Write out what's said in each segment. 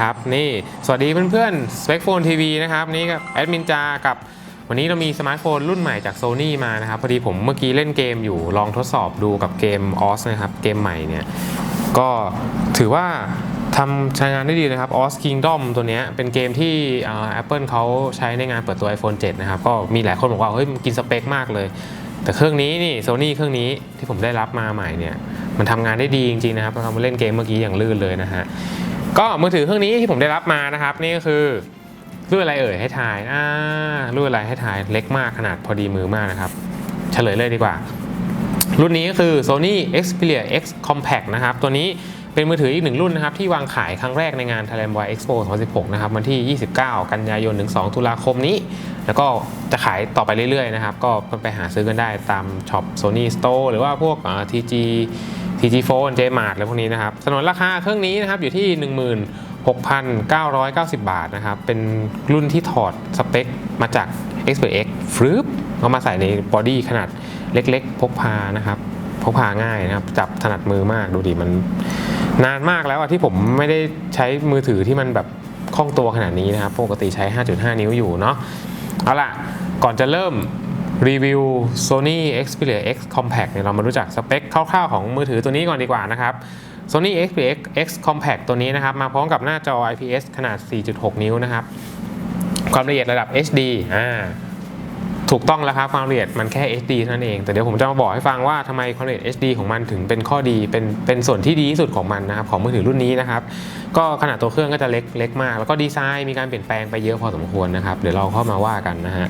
นะครับ นี่สวัสดีเพื่อนๆ Spec Phone TV นะครับ นี่กับแอดมินจากับวันนี้เรามีสมาร์ทโฟนรุ่นใหม่จาก Sony มานะครับ พอดีผมเมื่อกี้เล่นเกมอยู่ลองทดสอบดูกับเกม OS นะครับ เกมใหม่เนี่ย ก็ถือว่าทำใช้งานได้ดีนะครับ OS Kingdom ตัวนี้เป็นเกมที่อ่า Apple เขาใช้ในงานเปิดตัว iPhone 7 นะครับ ก็มีหลายคนบอกว่าเฮ้ยมันกินสเปคมากเลย แต่เครื่องนี้นี่ Sony เครื่องนี้ที่ผมได้รับมาใหม่เนี่ย มันทำงานได้ดีจริงๆนะครับเราเล่นเกมเมื่อกี้อย่างลื่นเลยนะฮะ ก็มือถือเครื่องนี้ที่ผมได้รับมานะครับ นี่ก็คือรุ่นอะไรเอ่ยให้ทายอ่ารุ่นอะไรให้ทายเล็กมากขนาดพอดีมือมากนะครับ เฉลยเลยดีกว่า รุ่นนี้ก็คือ Sony Xperia X Compact นะครับ ตัวนี้เป็นมือถืออีกหนึ่งรุ่นนะครับ ที่วางขายครั้งแรกในงาน Thailand Wire Expo 2016 นะครับ วันที่ 29 กันยายน ถึง 2 ตุลาคมนี้ แล้วก็จะขายต่อไปเรื่อยๆ นะครับ ก็ไปหาซื้อกันได้ตามช็อป Sony Store หรือว่าพวกอ่า TG TG Phone JMart อะไรพวกนี้นะครับสนนราคาเครื่องนี้นะครับอยู่ที่ 16,990 บาทนะครับ เป็นรุ่นที่ถอดสเปคมาจาก Xperia X ฟรึบเอามาใส่ในบอดี้ขนาดเล็กๆ พกพานะครับ พกพาง่ายนะครับ จับถนัดมือมากดูดิมันนานมากแล้วอะที่ผมไม่ได้ใช้มือถือที่มันแบบคล่องตัวขนาดนี้นะครับ ปกติใช้ 5.5 นิ้วอยู่เนาะเอาล่ะ ก่อนจะเริ่ม รีวิว Sony Xperia X Compact เนี่ยเรามารู้จักสเปคคร่าวๆของมือถือตัวนี้ก่อนดีกว่านะครับ Sony Xperia X Compact ตัวนี้นะครับ มาพร้อมกับหน้าจอ IPS ขนาด 4.6 นิ้วนะครับ ความละเอียดระดับ HD อ่าถูกต้องแล้วครับความละเอียดมันแค่ HD เท่านั้นเอง แต่เดี๋ยวผมจะมาบอกให้ฟังว่าทำไมความละเอียด HD ของมันถึงเป็นข้อดีเป็นเป็นส่วนที่ดีที่สุดของมันนะครับของมือถือรุ่นนี้นะครับก็ขนาดตัวเครื่องก็จะเล็กเล็กมาก แล้วก็ดีไซน์มีการเปลี่ยนแปลงไปเยอะพอสมควรนะครับเดี๋ยวเราเข้ามาว่ากันนะฮะ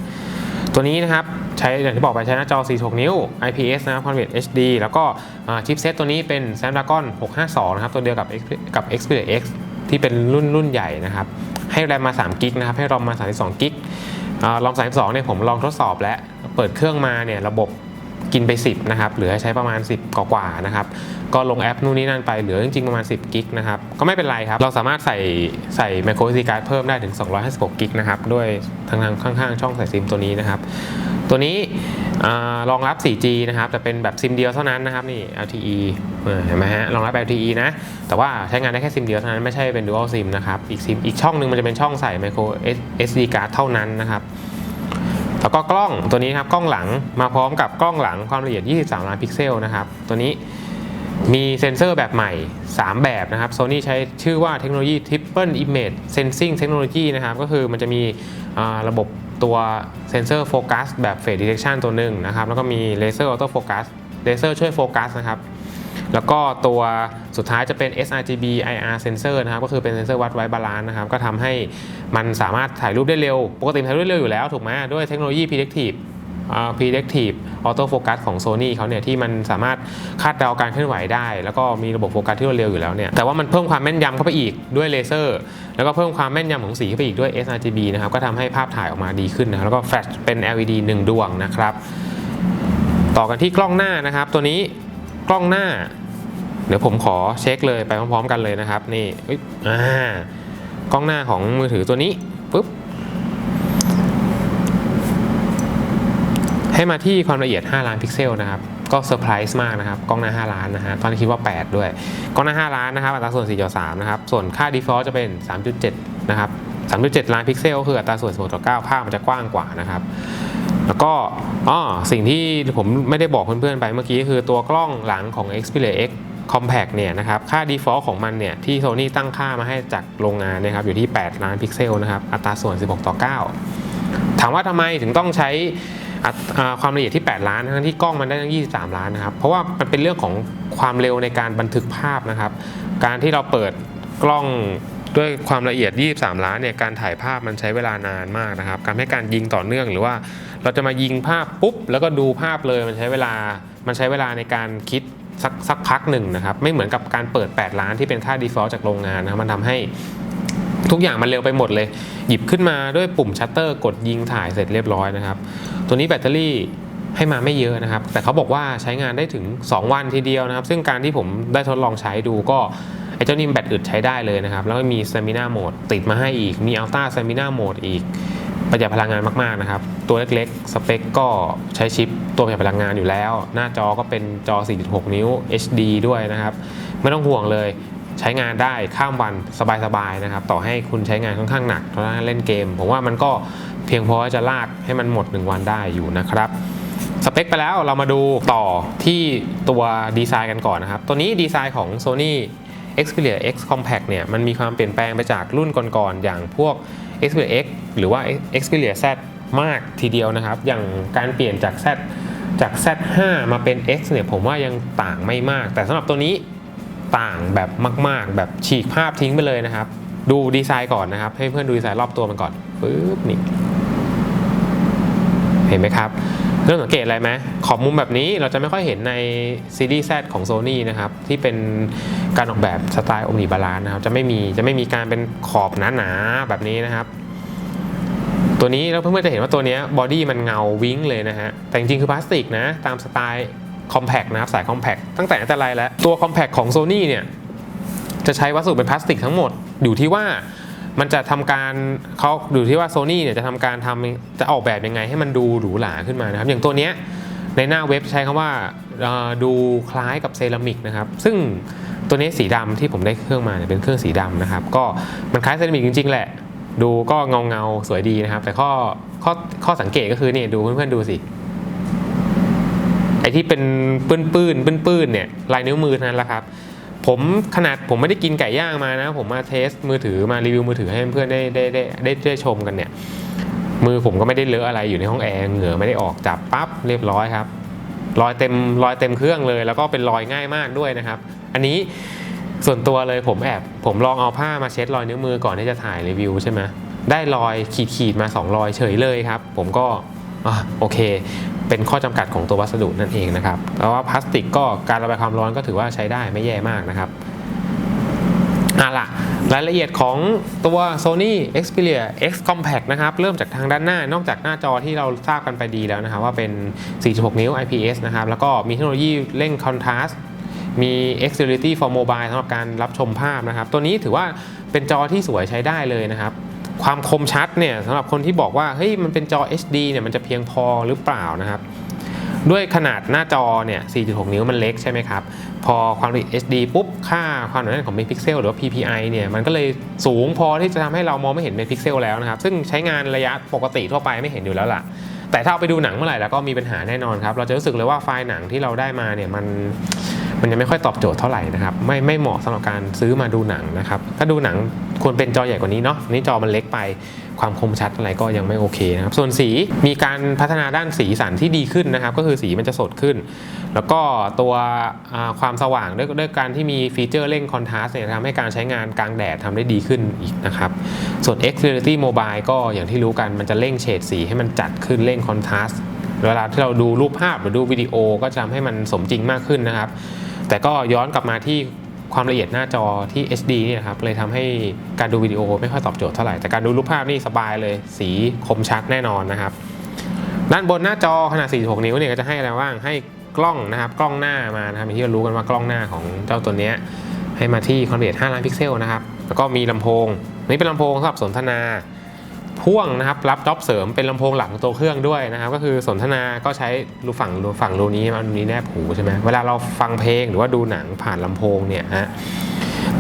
ตัวนี้นะครับใช้อย่างที่บอกไปใช้หน้าจอ 46 นิ้ว IPS นะครับความละเอียด HD แล้วก็ชิปเซตตัวนี้เป็น Snapdragon 652 นะครับ ตัวเดียวกับ X- กับ Xperia X ที่เป็นรุ่นรุ่นใหญ่นะครับ ให้แรมมา3กิกนะครับ ให้รอมมา32กิกรอง32เนี่ยผมลองทดสอบแล้ว เปิดเครื่องมาเนี่ยระบบ กินไป 10นะครับเหลือใช้ประมาณ 10 กว่าๆนะครับก็ลงแอปนู่นนี่นั่นไปเหลือจริงๆประมาณ 10 กิกนะครับก็ไม่เป็นไรครับ เราสามารถใส่ใส่ micro SD card เพิ่มได้ถึง 256 กิกนะครับด้วยทางทางข้างๆ ช่องใส่ซิมตัวนี้นะครับ ตัวนี้รองรับ 4G นะครับแต่เป็นแบบซิมเดียวเท่านั้นนะครับนี่ LTE เออเห็นไหมฮะรองรับ LTE นะ แต่ว่าใช้งานได้แค่ซิมเดียวเท่านั้นไม่ใช่เป็น dual SIM นะครับอีกซิมอีกช่องหนึ่งมันจะเป็นช่องใส่ micro SD card เท่านั้นนะครับ แล้วก็กล้องตัวนี้ครับกล้องหลังมาพร้อมกับกล้องหลังความละเอียด 23 ล้านพิกเซลนะครับตัวนี้มีเซ็นเซอร์แบบใหม่ 3 แบบนะครับ Sony ใช้ชื่อว่าเทคโนโลยี Triple Image Sensing Technology นะครับ ก็คือมันจะมีอ่าระบบตัวเซ็นเซอร์โฟกัสแบบ Face Detection ตัวหนึ่งนะครับ แล้วก็มีเลเซอร์ออโต้โฟกัสเลเซอร์ช่วยโฟกัสนะครับ แล้วก็ตัวสุดท้ายจะเป็น sRGB IR sensor นะครับก็คือเป็นเซนเซอร์วัดไว้บาลานซ์นะครับก็ทำให้มันสามารถถ่ายรูปได้เร็ว ปกติถ่ายรูปได้เร็วอยู่แล้วถูกไหมด้วยเทคโนโลยี predictive predictive auto focus ของ Sony เขาเนี่ยที่มันสามารถคาดเดาการเคลื่อนไหวได้ แล้วก็มีระบบโฟกัสที่รวดเร็วอยู่แล้วเนี่ยแต่ว่ามันเพิ่มความแม่นยำเข้าไปอีกด้วยเลเซอร์แล้วก็เพิ่มความแม่นยำของสีเข้าไปอีกด้วย sRGB นะครับก็ทำให้ภาพถ่ายออกมาดีขึ้นนะครับแล้วก็แฟลชเป็น LED 1 ดวงนะครับต่อกันที่กล้องหน้านะครับตัวนี้กล้องหน้า เดี๋ยวผมขอเช็คเลยไปพร้อมๆกันเลยนะครับ นี่อ่ากล้องหน้าของมือถือตัวนี้ปุ๊บให้มาที่ความละเอียด 5 ล้านพิกเซลนะครับก็เซอร์ไพรส์มากนะครับกล้องหน้า 5 ล้านนะฮะตอนนี้คิดว่า 8 ด้วยกล้องหน้า 5 ล้านนะครับอัตราส่วน4ต่อ3นะครับส่วนค่า default จะเป็น 3.7 นะครับ 3.7 ล้านพิกเซลก็คืออัตราส่วน16ต่อ9ภาพมันจะกว้างกว่านะครับแล้วก็อ๋อสิ่งที่ผมไม่ได้บอกเพื่อนๆไปเมื่อกี้คือตัวกล้องหลังของ Xperia X Compact เนี่ยนะครับค่า default ของมันเนี่ยที่ Sony ตั้งค่ามาให้จากโรงงานนะครับอยู่ที่ 8 ล้านพิกเซลนะครับอัตราส่วน 16 ต่อ 9 ถามว่าทำไมถึงต้องใช้ความละเอียดที่ 8 ล้านทั้งที่กล้องมันได้ตั้ง 23 ล้านนะครับ เพราะว่ามันเป็นเรื่องของความเร็วในการบันทึกภาพนะครับ การที่เราเปิดกล้องด้วยความละเอียด 23 ล้านเนี่ยการถ่ายภาพมันใช้เวลานานมากนะครับ การให้การยิงต่อเนื่องหรือว่าเราจะมายิงภาพปุ๊บ แล้วก็ดูภาพเลยมันใช้เวลา มันใช้เวลาในการคิด สักสักพักหนึ่งนะครับ ไม่เหมือนกับการเปิด 8 ล้านที่เป็นค่า default จากโรงงานนะครับมันทำให้ทุกอย่างมันเร็วไปหมดเลย หยิบขึ้นมาด้วยปุ่มชัตเตอร์กดยิงถ่ายเสร็จเรียบร้อยนะครับ ตัวนี้แบตเตอรี่ให้มาไม่เยอะนะครับ แต่เขาบอกว่าใช้งานได้ถึง 2 วันทีเดียวนะครับ ซึ่งการที่ผมได้ทดลองใช้ดูก็ไอ้เจ้านี่แบตอึดใช้ได้เลยนะครับ แล้วก็มี Stamina Mode ติดมาให้อีก มี Ultra Stamina Mode อีก ประหยัดพลังงานมากๆนะครับ ตัวเล็กๆ สเปคก็ใช้ชิปตัวประหยัดพลังงานอยู่แล้ว หน้าจอก็เป็นจอ 4.6 นิ้ว HD ด้วยนะครับ ไม่ต้องห่วงเลยใช้งานได้ข้ามวันสบายๆนะครับ ต่อให้คุณใช้งานค่อนข้างหนักตอนเล่นเกม ผมว่ามันก็เพียงพอจะลากให้มันหมด 1 วันได้อยู่นะครับสเปคไปแล้วเรามาดูต่อที่ตัวดีไซน์กันก่อนนะครับ ตัวนี้ดีไซน์ของ Sony Xperia X Compact เนี่ยมันมีความเปลี่ยนแปลงไปจากรุ่นก่อนๆอย่างพวก Xperia X หรือว่า Xperia Z มากทีเดียวนะครับ อย่างการเปลี่ยนจาก Z จาก Z5 มาเป็น X เนี่ยผมว่ายังต่างไม่มาก แต่สำหรับตัวนี้ต่างแบบมาก ๆ แบบฉีกภาพทิ้งไปเลยนะครับ ดูดีไซน์ก่อนนะครับ ให้เพื่อนดูดีไซน์รอบตัวมันก่อนปึ๊บนี่เห็นไหมครับ รื่องสังเกตอะไรไหมขอบมุมแบบนี้เราจะไม่ค่อยเห็นในซีรีส์ Z ของ Sony นะครับที่เป็นการออกแบบสไตล์ Omni Balance นะครับจะไม่มีจะไม่มีการเป็นขอบหนาๆแบบนี้นะครับ ตัวนี้แล้วเพื่อนๆจะเห็นว่าตัวนี้บอดี้มันเงาวิ้งเลยนะฮะแต่จริงๆคือพลาสติกนะตามสไตล์คอมแพกนะครับสายคอมแพกตั้งแต่แต่ไรแล้วตัวคอมแพกของ Sony เนี่ยจะใช้วัสดุเป็นพลาสติกทั้งหมดอยู่ที่ว่า มันจะทำการเขาอยู่ที่ว่าโซนี่เนี่ยจะทำการทำจะออกแบบยังไงให้มันดูหรูหราขึ้นมานะครับ อย่างตัวเนี้ยในหน้าเว็บใช้คำว่าดูคล้ายกับเซรามิกนะครับ ซึ่งตัวนี้สีดำที่ผมได้เครื่องมาเนี่ยเป็นเครื่องสีดำนะครับ ก็มันคล้ายเซรามิกจริง ๆ แหละ ดูก็เงาเงาสวยดีนะครับ แต่ข้อข้อข้อสังเกตก็คือนี่ดูเพื่อนๆดูสิไอที่เป็นปื้นปื้นปื้นๆเนี่ยลายนิ้วมือนั้นแหละครับ ผมขนาดผมไม่ได้กินไก่ย่างมานะ ผมมาเทสมือถือมารีวิวมือถือให้เพื่อนได้ได้ได้ได้ได้ชมกันเนี่ย มือผมก็ไม่ได้เลอะอะไรอยู่ในห้องแอร์เหงื่อไม่ได้ออกจับปั๊บเรียบร้อยครับรอยเต็มรอยเต็มเครื่องเลย แล้วก็เป็นรอยง่ายมากด้วยนะครับ อันนี้ส่วนตัวเลยผมแอบผมลองเอาผ้ามาเช็ดรอยนิ้วมือก่อนที่จะถ่ายรีวิวใช่ไหมได้รอยขีดขีดมาสองรอยเฉยเลยครับ ผมก็อะโอเค เป็นข้อจำกัดของตัววัสดุนั่นเองนะครับแล้วว่าพลาสติกก็การระบายความร้อนก็ถือว่าใช้ได้ไม่แย่มากนะครับอะล่ะรายละเอียดของตัว Sony Xperia X Compact นะครับเริ่มจากทางด้านหน้านอกจากหน้าจอที่เราทราบกันไปดีแล้วนะครับว่าเป็น 46 นิ้ว IPS นะครับแล้วก็มีเทคโนโลยีเร่ง Contrast มี Xfinity for Mobile สำหรับการรับชมภาพนะครับ ตัวนี้ถือว่าเป็นจอที่สวยใช้ได้เลยนะครับ ความคมชัดเนี่ยสำหรับคนที่บอกว่าเฮ้ยมันเป็นจอ HD เนี่ยมันจะเพียงพอหรือเปล่านะครับด้วยขนาดหน้าจอเนี่ย 4.6 นิ้วมันเล็กใช่ไหมครับ พอความละเอียด HD ปุ๊บ ค่าความหนาแน่นของเมกพิกเซลหรือว่า PPI เนี่ย มันก็เลยสูงพอที่จะทำให้เรามองไม่เห็นเมกพิกเซลแล้วนะครับ ซึ่งใช้งานระยะปกติทั่วไปไม่เห็นอยู่แล้วล่ะ แต่ถ้าเอาไปดูหนังเมื่อไหร่แล้วก็มีปัญหาแน่นอนครับ เราจะรู้สึกเลยว่าไฟล์หนังที่เราได้มาเนี่ยมัน มันยังไม่ค่อยตอบโจทย์เท่าไหร่นะครับไม่ไม่เหมาะสำหรับการซื้อมาดูหนังนะครับถ้าดูหนังควรเป็นจอใหญ่กว่านี้เนาะนี่จอมันเล็กไปความคมชัดอะไรก็ยังไม่โอเคนะครับส่วนสีมีการพัฒนาด้านสีสันที่ดีขึ้นนะครับ ก็คือสีมันจะสดขึ้น แล้วก็ตัวความสว่างด้วยด้วยการที่มีฟีเจอร์เร่งคอนทราสต์เนี่ยทำให้การใช้งานกลางแดดทำได้ดีขึ้นอีกนะครับส่วน Xfinity Mobile ก็อย่างที่รู้กันมันจะเร่งเฉดสีให้มันจัดขึ้นเร่งคอนทราสต์เวลาที่เราดูรูปภาพหรือดูวิดีโอก็จะทำให้มันสมจริงมากขึ้นนะครับ แต่ก็ย้อนกลับมาที่ความละเอียดหน้าจอที่ HD นี่นะครับเลยทำให้การดูวิดีโอไม่ค่อยตอบโจทย์เท่าไหร่ แต่การดูรูปภาพนี่สบายเลย สีคมชัดแน่นอนนะครับ ด้านบนหน้าจอขนาด 46 นิ้วเนี่ยก็จะให้อะไรบ้างให้กล้องนะครับกล้องหน้ามานะครับที่เรารู้กันว่ากล้องหน้าของเจ้าตัวนี้ให้มาที่ความละเอียด5ล้านพิกเซลนะครับแล้วก็มีลำโพง นี่เป็นลำโพงสำหรับสนทนา พ่วงนะครับรับจ็อบเสริมเป็นลำโพงหลังตัวเครื่องด้วยนะครับก็คือสนทนาก็ใช้รูฝั่งรูฝั่งรูนี้มันนี้แนบหูใช่ไหมเวลาเราฟังเพลงหรือว่าดูหนังผ่านลำโพงเนี่ยฮะ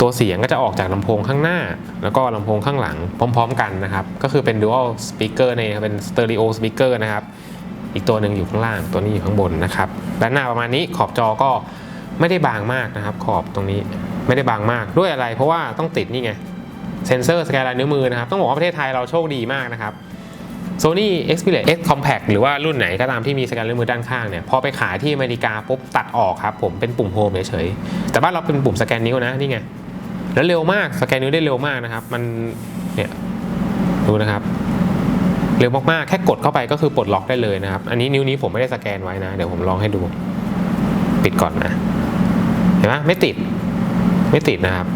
ตัวเสียงก็จะออกจากลำโพงข้างหน้า แล้วก็ลำโพงข้างหลังพร้อม ๆ กันนะครับ ก็คือเป็น dual speaker ในเป็น stereo speaker นะครับ อีกตัวหนึ่งอยู่ข้างล่างตัวนี้อยู่ข้างบนนะครับด้านหน้าประมาณนี้ขอบจอก็ไม่ได้บางมากนะครับ ขอบตรงนี้ไม่ได้บางมากด้วยอะไร เพราะว่าต้องติดนี่ไง เซนเซอร์สแกนลายนิ้วมือนะครับ ต้องบอกว่าประเทศไทยเราโชคดีมากนะครับ Sony Xperia X Compact หรือว่ารุ่นไหนก็ตามที่มีสแกนลายนิ้วมือด้านข้างเนี่ย พอไปขายที่อเมริกาปุ๊บตัดออกครับผมเป็นปุ่มโฮมเฉยๆ แต่บ้านเราเป็นปุ่มสแกนนิ้วนะนี่ไง แล้วเร็วมากสแกนนิ้วได้เร็วมากนะครับ มันเนี่ยดูนะครับเร็วมากๆ แค่กดเข้าไปก็คือปลดล็อกได้เลยนะครับ อันนี้นิ้วนี้ผมไม่ได้สแกนไว้นะ เดี๋ยวผมลองให้ดู ปิดก่อนนะ เห็นไหมไม่ติด ไม่ติดนะครับ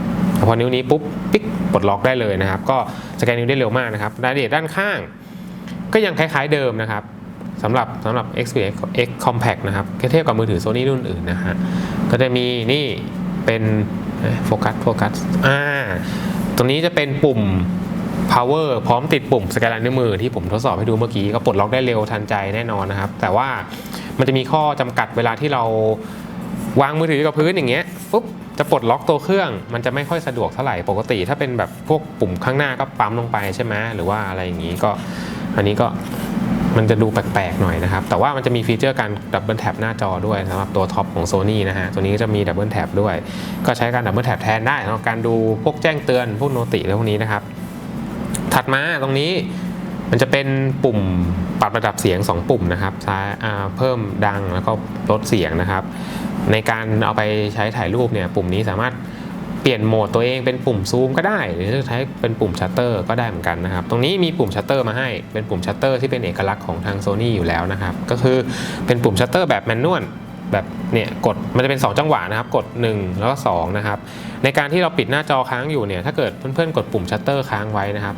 พอนิ้วนี้ปุ๊บปิ๊กปลดล็อกได้เลยนะครับ ก็สแกนนิ้วได้เร็วมากนะครับรายละเอียดด้านข้าง ก็ยังคล้ายๆเดิมนะครับสำหรับสำหรับ Xperia X Compact นะครับเทียบกับมือถือ Sony รุ่นอื่นนะฮะก็จะมีนี่เป็นโฟกัสโฟกัสอ่าตรงนี้จะเป็นปุ่ม power พร้อมติดปุ่มสแกนลายนิ้วมือที่ผมทดสอบให้ดูเมื่อกี้ก็ปลดล็อกได้เร็วทันใจแน่นอนนะครับ แต่ว่ามันจะมีข้อจำกัดเวลาที่เราวางมือถือกับพื้นอย่างเงี้ยปุ๊บ จะปลดล็อกตัวเครื่องมันจะไม่ค่อยสะดวกเท่าไหร่ปกติ ถ้าเป็นแบบพวกปุ่มข้างหน้าก็ปั๊มลงไปใช่ไหมหรือว่าอะไรอย่างนี้ก็อันนี้ก็มันจะดูแปลกๆหน่อยนะครับ แต่ว่ามันจะมีฟีเจอร์การดับเบิลแท็บหน้าจอด้วยสำหรับตัวท็อปของ Sony นะฮะ ตัวนี้ก็จะมีดับเบิลแท็บด้วย ก็ใช้การดับเบิลแท็บแทนได้สำหรับการดูพวกแจ้งเตือน พวกโนติอะไรพวกนี้นะครับ ถัดมาตรงนี้ มันจะเป็นปุ่มปรับระดับเสียง 2 ปุ่มนะครับซ้ายเพิ่มดังแล้วก็ลดเสียงนะครับ ในการเอาไปใช้ถ่ายรูปเนี่ยปุ่มนี้สามารถเปลี่ยนโหมดตัวเองเป็นปุ่มซูมก็ได้ หรือจะใช้เป็นปุ่มชัตเตอร์ก็ได้เหมือนกันนะครับ ตรงนี้มีปุ่มชัตเตอร์มาให้เป็นปุ่มชัตเตอร์ที่เป็นเอกลักษณ์ของทาง Sony อยู่แล้วนะครับ ก็คือเป็นปุ่มชัตเตอร์แบบแมนนวลแบบเนี่ยกดมันจะเป็น 2 จังหวะนะครับ กด 1 แล้วก็2นะครับในการที่เราปิดหน้าจอค้างอยู่เนี่ยถ้าเกิดเพื่อนๆกดปุ่มชัตเตอร์ค้างไว้นะครับ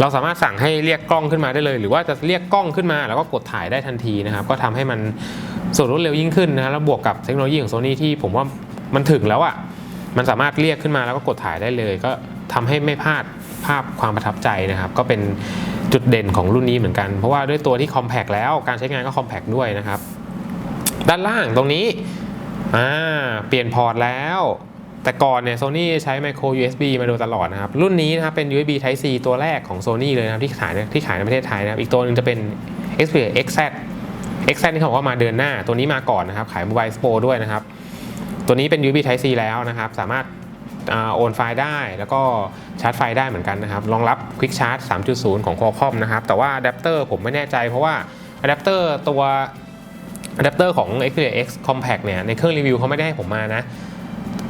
เราสามารถสั่งให้เรียกกล้องขึ้นมาได้เลย หรือว่าจะเรียกกล้องขึ้นมาแล้วก็กดถ่ายได้ทันทีนะครับ ก็ทำให้มันส่วนรวดเร็วยิ่งขึ้นนะแล้วบวกกับเทคโนโลยีของโซนี่ที่ผมว่ามันถึงแล้วอะ่ะมันสามารถเรียกขึ้นมาแล้วก็กดถ่ายได้เลย ก็ทำให้ไม่พลาดภาพความประทับใจนะครับ ก็เป็นจุดเด่นของรุ่นนี้เหมือนกัน เพราะว่าด้วยตัวที่คอมแพกแล้วการใช้งานก็คอมแพกด้วยนะครับ ด้านล่างตรงนี้อ่าเปลี่ยนพอร์ตแล้ว แต่ก่อนเนี่ยโซนี่ใช้ micro USB มาโดยตลอดนะครับ รุ่นนี้นะครับเป็น USB Type C ตัวแรกของ Sony เลยนะครับที่ขายในที่ขายในประเทศไทยนะครับ อีกตัวหนึงจะเป็น Xperia XZ XZ นี่เขาบอกว่ามาเดือนหน้า ตัวนี้มาก่อนนะครับ ขาย Mobile Expo ด้วยนะครับ ตัวนี้เป็น USB Type C แล้วนะครับ สามารถอโอนไฟล์ได้แล้วก็ชาร์จไฟได้เหมือนกันนะครับ รองรับ Quick Charge 3.0 ของ Qualcomm นะครับ แต่ว่าอะแดปเตอร์ผมไม่แน่ใจเพราะว่าอะแดปเตอร์ตัวอะแดปเตอร์ของ Xperia X Compact เนี่ยในเครื่องรีวิวเขาไม่ได้ให้ผมมานะ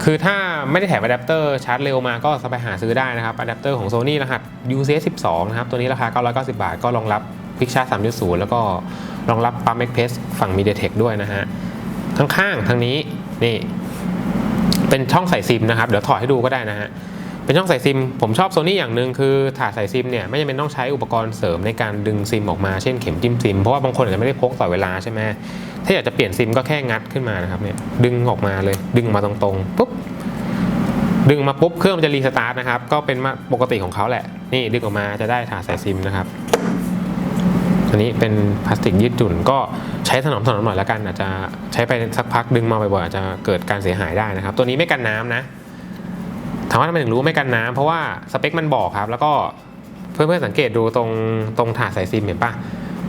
คือถ้าไม่ได้แถมอะแดปเตอร์ชาร์จเร็วมาก็สามารถหาซื้อได้นะครับอะแดปเตอร์ของ Sony รหัส UCS 12 นะครับ ตัวนี้ราคา 990 บาท ก็รองรับ Quick Charge 3.0 แล้วก็รองรับปั๊มเอ็กเพสฝั่ง MediaTek ด้วยนะฮะข้างๆทางนี้นี่เป็นช่องใส่ซิมนะครับ เดี๋ยวถอดให้ดูก็ได้นะฮะ เป็นช่องใส่ซิม ผมชอบโซนี่อย่างหนึ่งคือถาดใส่ซิมเนี่ยไม่จำเป็นต้องใช้อุปกรณ์เสริมในการดึงซิมออกมาเช่นเข็มจิ้มซิม เพราะว่าบางคนอาจจะไม่ได้พกต่อเวลาใช่ไหมถ้าอยากจะเปลี่ยนซิมก็แค่งัดขึ้นมานะครับเนี่ยดึงออกมาเลยดึงมาตรงๆปุ๊บดึงมาปุ๊บเครื่องมันจะรีสตาร์ทนะครับก็เป็นมาปกติของเขาแหละ นี่ดึงออกมาจะได้ถาดใส่ซิมนะครับอันนี้เป็นพลาสติกยืดหยุ่นก็ใช้ถนอมถนอมหน่อยแล้วกันอาจจะใช้ไปสักพักดึงมาบ่อยๆอาจจะเกิดการเสียหายได้นะครับ ตัวนี้ไม่กันน้ำนะ ถามว่าทำไมถึงรู้ไม่กันน้ำเพราะว่าสเปคมันบอกครับ แล้วก็เพื่อนๆสังเกตดูตรงตรงถาดใส่ซิมเห็นปะ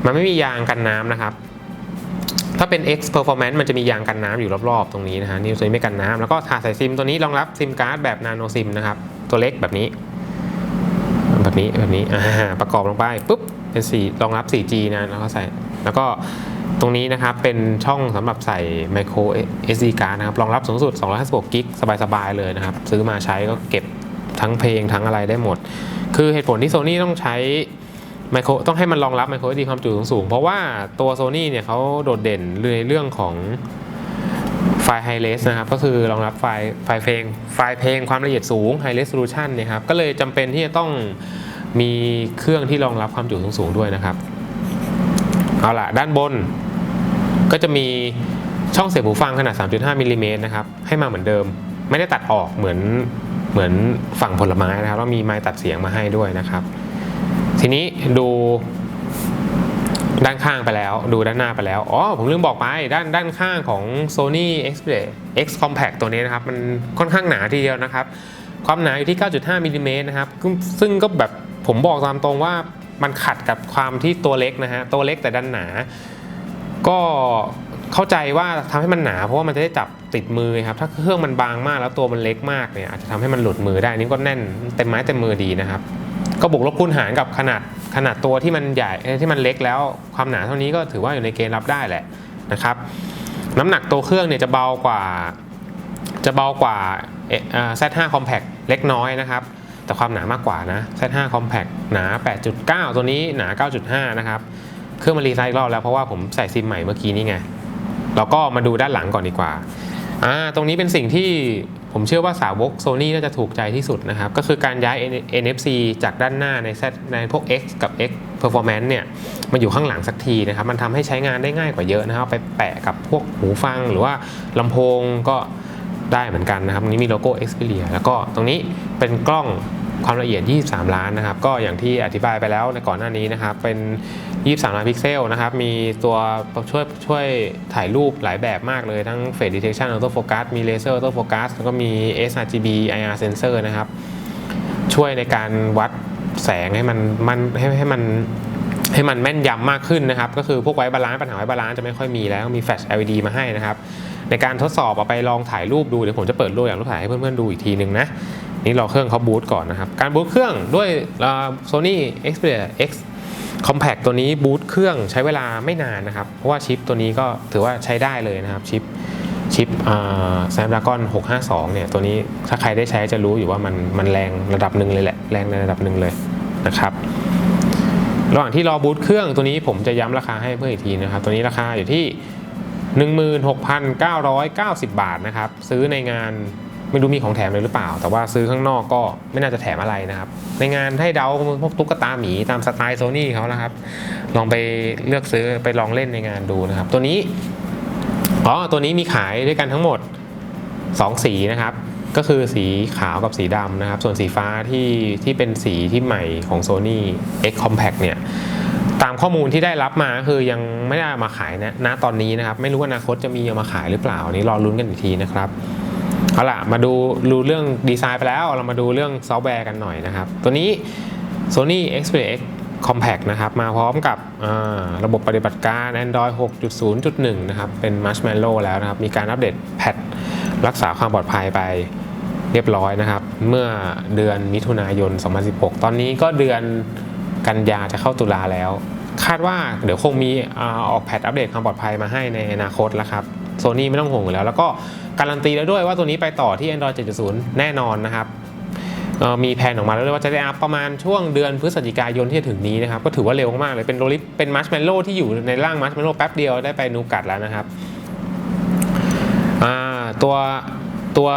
มันไม่มียางกันน้ำนะครับ ถ้าเป็น X Performance มันจะมียางกันน้ำอยู่รอบๆตรงนี้นะฮะนี่ตัวนี้ไม่กันน้ำแล้วก็ถาดใส่ซิมตัวนี้รองรับซิมการ์ดแบบนาโนซิมนะครับ ตัวเล็กแบบนี้ แบบนี้แบบนี้ประกอบลงไปปุ๊บเป็น4รองรับ 4G นะแล้วก็ใส่แล้วก็ ตรงนี้นะครับเป็นช่องสำหรับใส่ micro SD card นะครับรองรับสูงสุด 256กิกสบายๆ เลยนะครับ ซื้อมาใช้ก็เก็บทั้งเพลงทั้งอะไรได้หมด คือเหตุผลที่ Sony ต้องใช้ไมโครต้องให้มันรองรับไมโคร SD ความจุสูงๆ เพราะว่าตัว Sony เนี่ยเขาโดดเด่นในเรื่องของไฟล์ High Res นะครับ ก็คือรองรับไฟล์ไฟล์เพลงไฟล์เพลงความละเอียดสูง High Resolution เนี่ยครับ ก็เลยจำเป็นที่จะต้องมีเครื่องที่รองรับความจุสูงๆ ด้วยนะครับ เอาล่ะด้านบนก็จะมีช่องเสียบหูฟังขนาด 3.5มิลลิเมตรนะครับ ให้มาเหมือนเดิม ไม่ได้ตัดออกเหมือนเหมือนฝั่งผลไม้นะครับแล้วมีไม้ตัดเสียงมาให้ด้วยนะครับ ทีนี้ดูด้านข้างไปแล้ว ดูด้านหน้าไปแล้ว อ๋อ ผมลืมบอกไปด้านด้านข้างของ Sony Xperia X Compact ตัวนี้นะครับ มันค่อนข้างหนาทีเดียวนะครับ ความหนาอยู่ที่ 9.5มิลลิเมตรนะครับ ซึ่งก็แบบผมบอกตามตรงว่า มันขัดกับความที่ตัวเล็กนะฮะตัวเล็กแต่ด้านหนา ก็เข้าใจว่าทำให้มันหนา เพราะว่ามันจะได้จับติดมือครับถ้าเครื่องมันบางมากแล้วตัวมันเล็กมากเนี่ยอาจจะทำให้มันหลุดมือได้นี่ก็แน่นเต็มไม้เต็มมือดีนะครับ ก็บวกลบคูณหารกับขนาดขนาดตัวที่มันใหญ่ที่มันเล็กแล้วความหนาเท่านี้ก็ถือว่าอยู่ในเกณฑ์รับได้แหละนะครับ น้ำหนักตัวเครื่องเนี่ยจะเบากว่าจะเบากว่า Z5 Compact เล็กน้อยนะครับ แต่ความหนามากกว่านะ Z5 Compact หนา 8.9 ตัวนี้หนา 9.5 นะครับ เครื่องมันรีไซเคิลรอบแล้วเพราะว่าผมใส่ซิมใหม่เมื่อกี้นี่ไงเราก็มาดูด้านหลังก่อนดีกว่า อ่า ตรงนี้เป็นสิ่งที่ผมเชื่อว่าสาวก Sony น่าจะถูกใจที่สุดนะครับ ก็คือการย้าย NFC จากด้านหน้าใน Z ในพวก X กับ X Performance เนี่ยมาอยู่ข้างหลังสักทีนะครับ มันทำให้ใช้งานได้ง่ายกว่าเยอะนะครับ ไปแปะกับพวกหูฟังหรือว่าลำโพงก็ ได้เหมือนกันนะครับตรงนี้มีโลโก้ Xperia แล้วก็ตรงนี้เป็นกล้องความละเอียด 23 ล้านนะครับ ก็อย่างที่อธิบายไปแล้วในก่อนหน้านี้นะครับ เป็น 23 ล้านพิกเซลนะครับ มีตัวช่วยช่วยถ่ายรูปหลายแบบมากเลย ทั้ง Face Detection Auto Focus มี Laser Auto Focus แล้วก็มี sRGB IR Sensor นะครับ ช่วยในการวัดแสงให้มันมันให้ให้มันให้มันแม่นยำมากขึ้นนะครับ ก็คือพวกไว้บาลานซ์ปัญหาไว้บาลานซ์จะไม่ค่อยมีแล้ว มีแฟลช LED มาให้นะครับ ในการทดสอบเอาไปลองถ่ายรูปดูเดี๋ยวผมจะเปิดรูปอย่างรูปถ่ายให้เพื่อนๆดูอีกทีหนึ่งนะนี่รอเครื่องเขาบูตก่อนนะครับ การบูตเครื่องด้วยโซนี่ Xperia X Compact ตัวนี้บูตเครื่องใช้เวลาไม่นานนะครับ เพราะว่าชิปตัวนี้ก็ถือว่าใช้ได้เลยนะครับชิปชิป Snapdragon 652 เนี่ยตัวนี้ถ้าใครได้ใช้จะรู้อยู่ว่ามันมันแรงระดับหนึ่งเลยแหละ แรงในระดับหนึ่งเลยนะครับระหว่างที่รอบูตเครื่องตัวนี้ผมจะย้ำราคาให้เพื่ออีกทีนะครับ ตัวนี้ราคาอยู่ที่ 16,990 บาทนะครับ ซื้อในงานไม่รู้มีของแถมเลยหรือเปล่า แต่ว่าซื้อข้างนอกก็ไม่น่าจะแถมอะไรนะครับ ในงานให้เดาพวกตุ๊กตาหมีตามสไตล์โซนี่เขานะครับ ลองไปเลือกซื้อไปลองเล่นในงานดูนะครับ ตัวนี้อ๋อตัวนี้มีขายด้วยกันทั้งหมด 2 สีนะครับ ก็คือสีขาวกับสีดำนะครับ ส่วนสีฟ้าที่ที่เป็นสีที่ใหม่ของ Sony X Compact เนี่ย ตามข้อมูลที่ได้รับมาก็คือยังไม่ได้มาขายนะณตอนนี้นะครับ ไม่รู้ว่าอนาคตจะมีเอามาขายหรือเปล่าอันนี้รอลุ้นกันอีกทีนะครับเอาล่ะมาดูดูเรื่องดีไซน์ไปแล้ว เรามาดูเรื่องซอฟต์แวร์กันหน่อยนะครับ ตัวนี้ Sony Xperia X Compact นะครับ มาพร้อมกับระบบปฏิบัติการ Android 6.0.1 นะครับ เป็น Marshmallow แล้วนะครับ มีการอัปเดตแพทรักษาความปลอดภัยไปเรียบร้อยนะครับ เมื่อเดือนมิถุนายน 2016 ตอนนี้ก็เดือน กันยาจะเข้าตุลาแล้ว คาดว่าเดี๋ยวคงมีออกแพทอัปเดตความปลอดภัยมาให้ในอนาคตแล้วครับโซนี่ไม่ต้องห่วงอยู่แล้ว แล้วก็การันตีแล้วด้วยว่าตัวนี้ไปต่อที่ Android 7.0 แน่นอนนะครับมีแผนออกมาแล้วด้วยว่าจะได้อัพประมาณช่วงเดือนพฤศจิกายนที่จะถึงนี้นะครับ ก็ถือว่าเร็วมากเลยเป็นโรลิปเป็นมัชแมลโล่ที่อยู่ในร่างมัชแมลโล่แป๊บเดียวได้ไปนูกัดแล้วนะครับตัว ตัว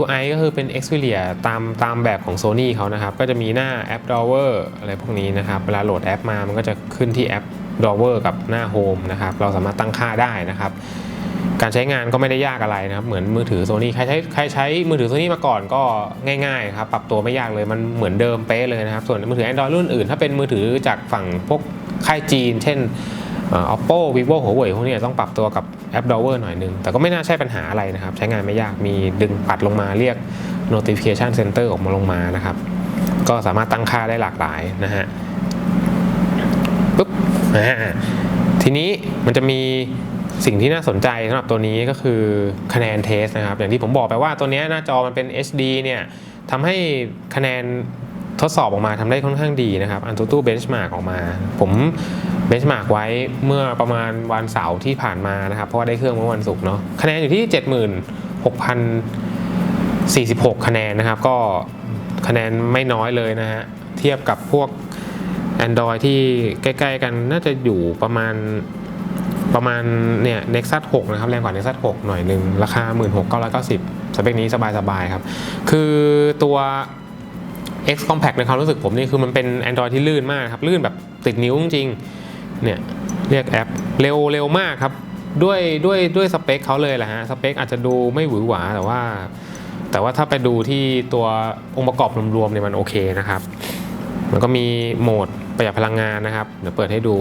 UI ก็คือเป็น Xperia ตามตามแบบของ Sony เขานะครับ ก็จะมีหน้าแอป Drawer อะไรพวกนี้นะครับ เวลาโหลดแอปมามันก็จะขึ้นที่แอป Drawer กับหน้า Home นะครับ เราสามารถตั้งค่าได้นะครับ การใช้งานก็ไม่ได้ยากอะไรนะครับ เหมือนมือถือโซนี่ใครใช้ใครใช้มือถือโซนี่มาก่อนก็ง่ายๆครับ ปรับตัวไม่ยากเลย มันเหมือนเดิมเป๊ะเลยนะครับ ส่วนมือถือ Android รุ่นอื่น ถ้าเป็นมือถือจากฝั่งพวกค่ายจีน เช่น เอ่อ oppo vivo huawei พวกนี้ต้องปรับตัวกับแอป drawer หน่อยนึง แต่ก็ไม่น่าใช่ปัญหาอะไรนะครับ ใช้งานไม่ยากมีดึงปัดลงมาเรียก notification center ออกมาลงมานะครับ ก็สามารถตั้งค่าได้หลากหลายนะฮะปุ๊บอ่าทีนี้มันจะมีสิ่งที่น่าสนใจสำหรับตัวนี้ก็คือคะแนนเทสนะครับ อย่างที่ผมบอกไปว่าตัวนี้หน้าจอมันเป็น HD เนี่ยทำให้คะแนนทดสอบออกมาทำได้ค่อนข้างดีนะครับอันตูตู้เบนช์มาร์กออกมา ผม เบนช์มาร์กไว้เมื่อประมาณวันเสาร์ที่ผ่านมานะครับ เพราะว่าได้เครื่องเมื่อวันศุกร์เนาะคะแนนอยู่ที่ 76,046 คะแนนนะครับ ก็คะแนนไม่น้อยเลยนะฮะ เทียบกับพวก Android ที่ใกล้ๆกันน่าจะอยู่ประมาณประมาณเนี่ย Nexus 6 นะครับ แรงกว่า Nexus 6 หน่อยหนึ่งราคา 16,990สเปคนี้สบายๆครับ คือตัว X Compact ในความรู้สึกผมนี่คือมันเป็น Android ที่ลื่นมากครับ ลื่นแบบติดนิ้วจริงๆ เนี่ยเรียกแอปเร็วเร็วมากครับด้วยด้วยด้วยสเปคเขาเลยแหละฮะสเปคอาจจะดูไม่หวือหวาแต่ว่า แต่ว่าถ้าไปดูที่ตัวองค์ประกอบรวมๆเนี่ยมันโอเคนะครับ มันก็มีโหมดประหยัดพลังงานนะครับเดี๋ยวเปิดให้ดู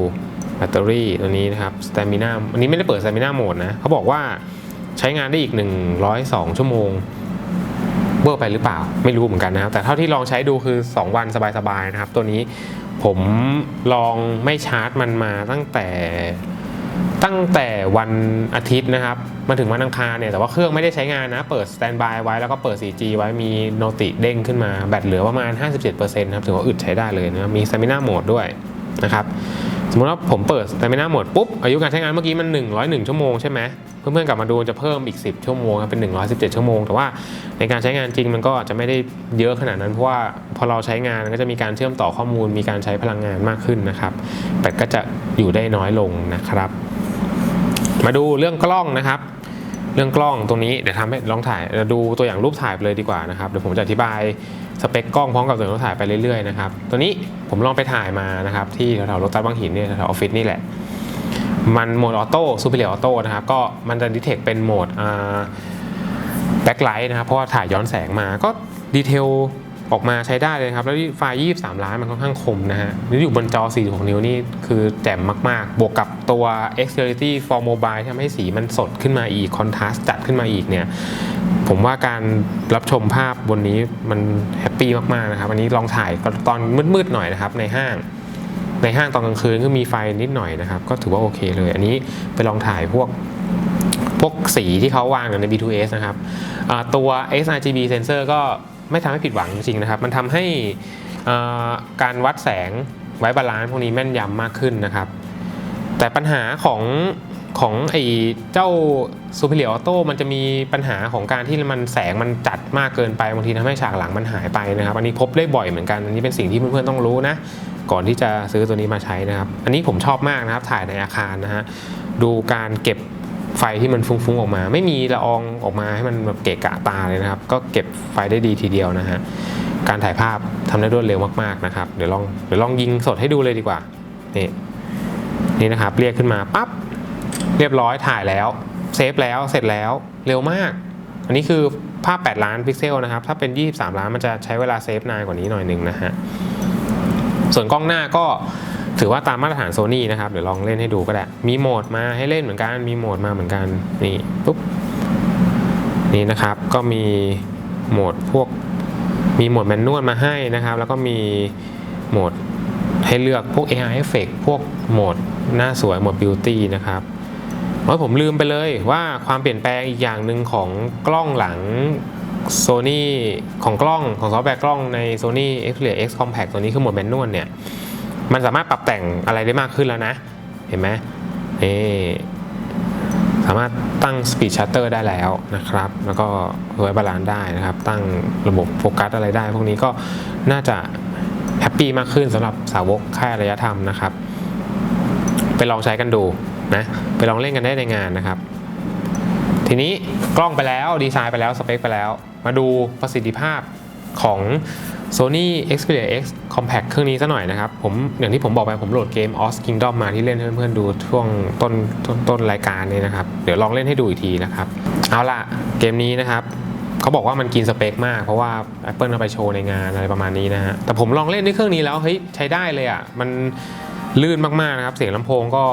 แบตเตอรี่ตัวนี้นะครับ Stamina อันนี้ไม่ได้เปิด Stamina โหมดนะเขาบอกว่าใช้งานได้อีก 102 ชั่วโมง เวอร์ไปหรือเปล่า ไม่รู้เหมือนกันนะครับ แต่เท่าที่ลองใช้ดูคือ 2 วันสบายๆนะครับ ตัวนี้ผมลองไม่ชาร์จมันมาตั้งแต่ตั้งแต่วันอาทิตย์นะครับ มาถึงวันอังคารเนี่ยแต่ว่าเครื่องไม่ได้ใช้งานนะ เปิดสแตนบายไว้แล้วก็เปิด 4G ไว้มีโนติเด้งขึ้นมา แบตเหลือประมาณ 57%ครับ ถือว่าอึดใช้ได้เลยนะมี Stamina โหมดด้วยนะครับ สมมติว่าผมเปิด Stamina โหมดปุ๊บอายุการใช้งานเมื่อกี้มัน 101 ชั่วโมงใช่ไหมเพื่อนๆกลับมาดูจะเพิ่มอีก 10 ชั่วโมงครับเป็น 117 ชั่วโมง แต่ว่าในการใช้งานจริงมันก็อาจจะไม่ได้เยอะขนาดนั้นเพราะว่าพอเราใช้งานก็จะมีการเชื่อมต่อข้อมูล มีการใช้พลังงานมากขึ้นนะครับแบตก็จะอยู่ได้น้อยลงนะครับ มาดูเรื่องกล้องนะครับ เรื่องกล้องตรงนี้เดี๋ยวทำให้ลองถ่ายเดี๋ยวดูตัวอย่างรูปถ่ายไปเลยดีกว่านะครับเดี๋ยวผมจะอธิบาย สเปคกล้องพร้อมกับตัวอย่างถ่ายไปเรื่อยๆนะครับตัวนี้ผมลองไปถ่ายมานะครับที่แถวๆรถตัดบางหินเนี่ยแถวออฟฟิศนี่แหละมันโหมดออโต้ซูเปอร์เรียออโต้นะครับก็มันจะดีเทคเป็นโหมดแบ็คไลท์นะครับเพราะว่าถ่ายย้อนแสงมาก็ดีเทล ออกมาใช้ได้เลยครับ แล้วที่ไฟล์ 23 ล้านมันค่อนข้างคมนะฮะนี่อยู่บนจอ 46 นิ้วนี่คือแจ่มมาก ๆ บวกกับตัว Xfinity for Mobile ทำให้สีมันสดขึ้นมาอีก คอนทราสต์จัดขึ้นมาอีกเนี่ย ผมว่าการรับชมภาพบนนี้มันแฮปปี้มาก ๆ นะครับ อันนี้ลองถ่ายตอนมืด ๆ หน่อยนะครับในห้าง ในห้างตอนกลางคืนก็มีไฟนิดหน่อยนะครับ ก็ถือว่าโอเคเลย อันนี้ไปลองถ่ายพวกพวกสีที่เขาวางอยู่ใน B2S นะครับตัว sRGB sensor ก็ ไม่ทำให้ผิดหวังจริงๆนะครับ มันทำให้การวัดแสงไว้บาลานซ์พวกนี้แม่นยำมากขึ้นนะครับ แต่ปัญหาของของไอ้เจ้า Superior Auto มันจะมีปัญหาของการที่มันแสงมันจัดมากเกินไปบางทีทำให้ฉากหลังมันหายไปนะครับ อันนี้พบได้บ่อยเหมือนกันอันนี้เป็นสิ่งที่เพื่อนๆต้องรู้นะ ก่อนที่จะซื้อตัวนี้มาใช้นะครับ อันนี้ผมชอบมากนะครับถ่ายในอาคารนะฮะดูการเก็บ ไฟที่มันฟุ้งๆออกมา ไม่มีละอองออกมาให้มันแบบเกะกะตาเลยนะครับ ก็เก็บไฟได้ดีทีเดียวนะฮะการถ่ายภาพทำได้รวดเร็วมากๆนะครับเดี๋ยวลองเดี๋ยวลองยิงสดให้ดูเลยดีกว่านี่นี่นะครับเรียกขึ้นมาปั๊บเรียบร้อยถ่ายแล้วเซฟแล้วเสร็จแล้วเร็วมาก อันนี้คือภาพ 8 ล้านพิกเซลนะครับ ถ้าเป็น 23 ล้านมันจะใช้เวลาเซฟนานกว่านี้หน่อยหนึ่งนะฮะส่วนกล้องหน้าก็ ถือว่าตามมาตรฐานโซนี่นะครับ เดี๋ยวลองเล่นให้ดูก็ได้ มีโหมดมาให้เล่นเหมือนกัน มีโหมดมาเหมือนกัน นี่ปุ๊บ นี่นะครับ ก็มีโหมดพวก มีโหมดแมนนวลมาให้นะครับ แล้วก็มีโหมดให้เลือกพวก AI Effect พวกโหมดหน้าสวยโหมด Beauty นะครับโอ้ยผมลืมไปเลยว่าความเปลี่ยนแปลงอีกอย่างหนึ่งของกล้องหลัง Sony ของกล้องของซอฟต์แวร์กล้องใน Sony Xperia X Compact ตัวนี้คือโหมดแมนนวลเนี่ย มันสามารถปรับแต่งอะไรได้มากขึ้นแล้วนะ เห็นไหมนี่สามารถตั้ง Speed Shutter ได้แล้วนะครับ แล้วก็ไว้บาลานซ์ได้นะครับ ตั้งระบบโฟกัสอะไรได้ พวกนี้ก็น่าจะแฮปปี้มากขึ้นสำหรับสาวกค่ายระยะธรรมนะครับ ไปลองใช้กันดูนะ ไปลองเล่นกันได้ในงานนะครับ ทีนี้กล้องไปแล้วดีไซน์ไปแล้วสเปคไปแล้ว มาดูประสิทธิภาพ ของ Sony Xperia X Compact เครื่องนี้ซะหน่อยนะครับ ผมอย่างที่ผมบอกไปผมโหลดเกม o s Kingdom มาที่เล่นให้เพื่อนๆดูช่วงต้นต้นต้นรายการนี้นะครับ เดี๋ยวลองเล่นให้ดูอีกทีนะครับ เอาล่ะเกมนี้นะครับเขาบอกว่ามันกินสเปคมากเพราะว่า Apple เอาไปโชว์ในงานอะไรประมาณนี้นะฮะแต่ผมลองเล่นในเครื่องนี้แล้วเฮ้ยใช้ได้เลยอะมัน ลื่นมากๆนะครับ เสียงลำโพงก็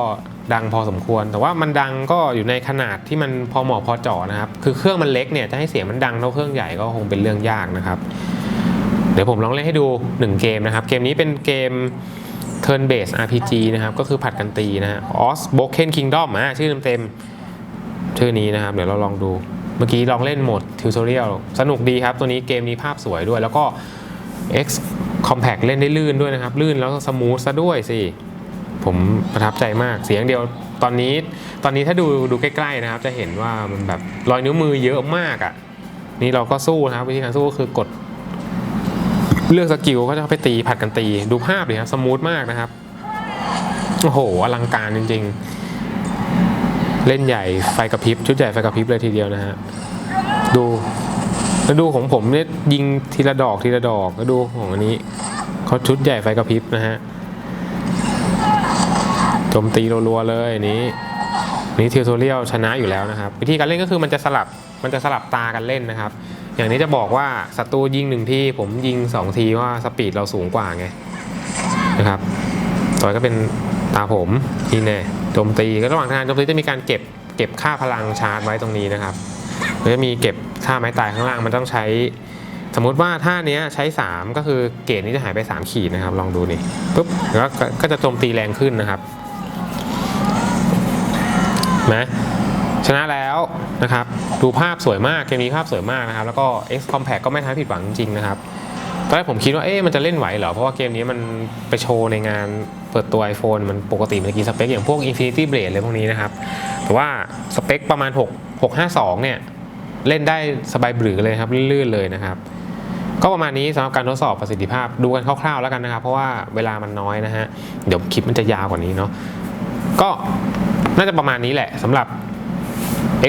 ดังพอสมควร แต่ว่ามันดังก็อยู่ในขนาดที่มันพอเหมาะพอเจาะนะครับ คือเครื่องมันเล็กเนี่ยจะให้เสียงมันดังเท่าเครื่องใหญ่ก็คงเป็นเรื่องยากนะครับ เดี๋ยวผมลองเล่นให้ดู 1 เกมนะครับ เกมนี้เป็นเกม Turn Based RPG นะครับ ก็คือผัดกันตีนะฮะ Os Broken Kingdom อะชื่อเต็มๆชื่อนี้นะครับ เดี๋ยวเราลองดู เมื่อกี้ลองเล่นโหมด Tutorial สนุกดีครับ ตัวนี้เกมนี้ภาพสวยด้วย แล้วก็ X Compact เล่นได้ลื่นด้วยนะครับ ลื่นแล้วสมูทซะด้วยสิ ผมประทับใจมากเสียงเดียวตอนนี้ ตอนนี้ถ้าดูดูใกล้ๆนะครับ จะเห็นว่ามันแบบรอยนิ้วมือเยอะมากอะ่ะ นี่เราก็สู้นะครับ วิธีการสู้ก็คือกด เลือกสกิลก็จะไปตีผัดกันตี ดูภาพเลยครับสมูทมากนะครับโอ้โหอลังการจริง ๆ เล่นใหญ่ไฟกระพริบชุดใหญ่ไฟกระพริบเลยทีเดียวนะฮะดู แล้วดูของผมเนี่ยยิงทีละดอกทีละดอกแล้วดูของอันนี้เขาชุดใหญ่ไฟกระพริบนะฮะโจมตีรัวๆเลยนี้นี่ทิวโทเรียลชนะอยู่แล้วนะครับ วิธีการเล่นก็คือมันจะสลับมันจะสลับตากันเล่นนะครับ อย่างนี้จะบอกว่าศัตรูยิงหนึ่งทีผมยิงสองทีว่าสปีดเราสูงกว่าไงนะครับต่อยก็เป็นตาผมนี่แน่โจมตีก็ระหว่างทางโจมตีจะมีการเก็บเก็บค่าพลังชาร์จไว้ตรงนี้นะครับ มันจะมีเก็บค่าไม้ตายข้างล่างมันต้องใช้ สมมุติว่าท่าเนี้ยใช้ 3 ก็คือเกรดนี้จะหายไป 3 ขีดนะครับ ลองดูนี่ปุ๊บแล้วก็ก็จะโจมตีแรงขึ้นนะครับนะชนะแล้วนะครับ ดูภาพสวยมากเกมนี้ภาพสวยมากนะครับ แล้วก็ X Compact ก็ไม่ท้ายผิดหวังจริงๆนะครับตอนแรกผมคิดว่าเอ๊ะมันจะเล่นไหวเหรอ เพราะว่าเกมนี้มันไปโชว์ในงานเปิดตัว iPhone มันปกติมันจะกินสเปคอย่างพวก Infinity Blade อะไรพวกนี้นะครับ แต่ว่าสเปคประมาณ 6 652 เนี่ย เล่นได้สบายบรือเลยครับลื่นๆเลยนะครับ ก็ประมาณนี้สำหรับการทดสอบประสิทธิภาพดูกันคร่าวๆแล้วกันนะครับ เพราะว่าเวลามันน้อยนะฮะเดี๋ยวคลิปมันจะยาวกว่านี้เนาะก็น่าจะประมาณนี้แหละสำหรับ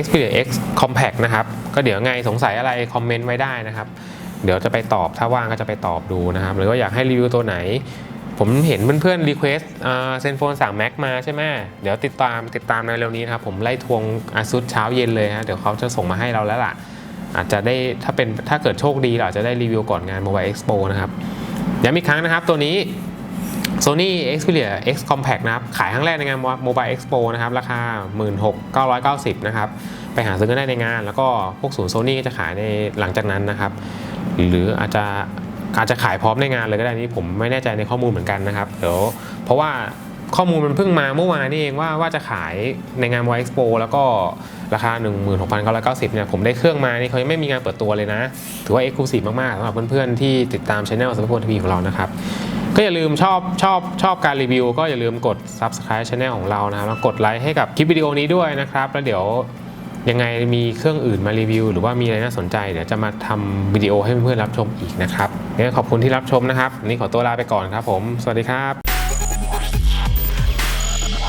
Xperia X Compact นะครับ ก็เดี๋ยวไงสงสัยอะไรคอมเมนต์ไว้ได้นะครับ เดี๋ยวจะไปตอบถ้าว่างก็จะไปตอบดูนะครับ หรือว่าอยากให้รีวิวตัวไหน ผมเห็นเพื่อนๆรีเควสเซนโฟนสั่ง Mac มาใช่ไหมเดี๋ยวติดตามติดตามในเร็วนี้ครับ ผมไล่ทวงอาซุสเช้าเย็นเลยฮะเดี๋ยวเขาจะส่งมาให้เราแล้วล่ะ อาจจะได้ถ้าเป็นถ้าเกิดโชคดีเราอาจจะได้รีวิวก่อนงาน Mobile Expo นะครับย้ำอีกครั้งนะครับตัวนี้ Sony Xperia X Compact นะครับ ขายครั้งแรกในงาน Mobile Expo นะครับ ราคา 16,990 นะครับ ไปหาซื้อกันได้ในงาน แล้วก็พวกศูนย์ Sony จะขายในหลังจากนั้นนะครับ หรืออาจจะ อาจจะขายพร้อมในงานเลยก็ได้นี่ผมไม่แน่ใจในข้อมูลเหมือนกันนะครับเดี๋ยวเพราะว่าข้อมูลมันเพิ่งมาเมื่อวานนี่เองว่าว่าจะขายในงาน Mobile Expo แล้วก็ราคา 16,990เนี่ยผมได้เครื่องมานี่เขายังไม่มีงานเปิดตัวเลยนะ ถือว่า Exclusive มาก ๆสำหรับเพื่อนๆ ที่ติดตามช anel สัมภาระทีวีของเรานะครับ ก็อย่าลืมชอบชอบชอบการรีวิว ก็อย่าลืมกด subscribe channel ของเรานะครับแล้วกดไลค์ให้กับคลิปวิดีโอนี้ด้วยนะครับ แล้วเดี๋ยวยังไงมีเครื่องอื่นมารีวิว หรือว่ามีอะไรน่าสนใจเดี๋ยวจะมาทำวิดีโอให้เพื่อนๆรับชมอีกนะครับ งั้นขอบคุณที่รับชมนะครับ นี่ขอตัวลาไปก่อนครับผม สวัสดีครับ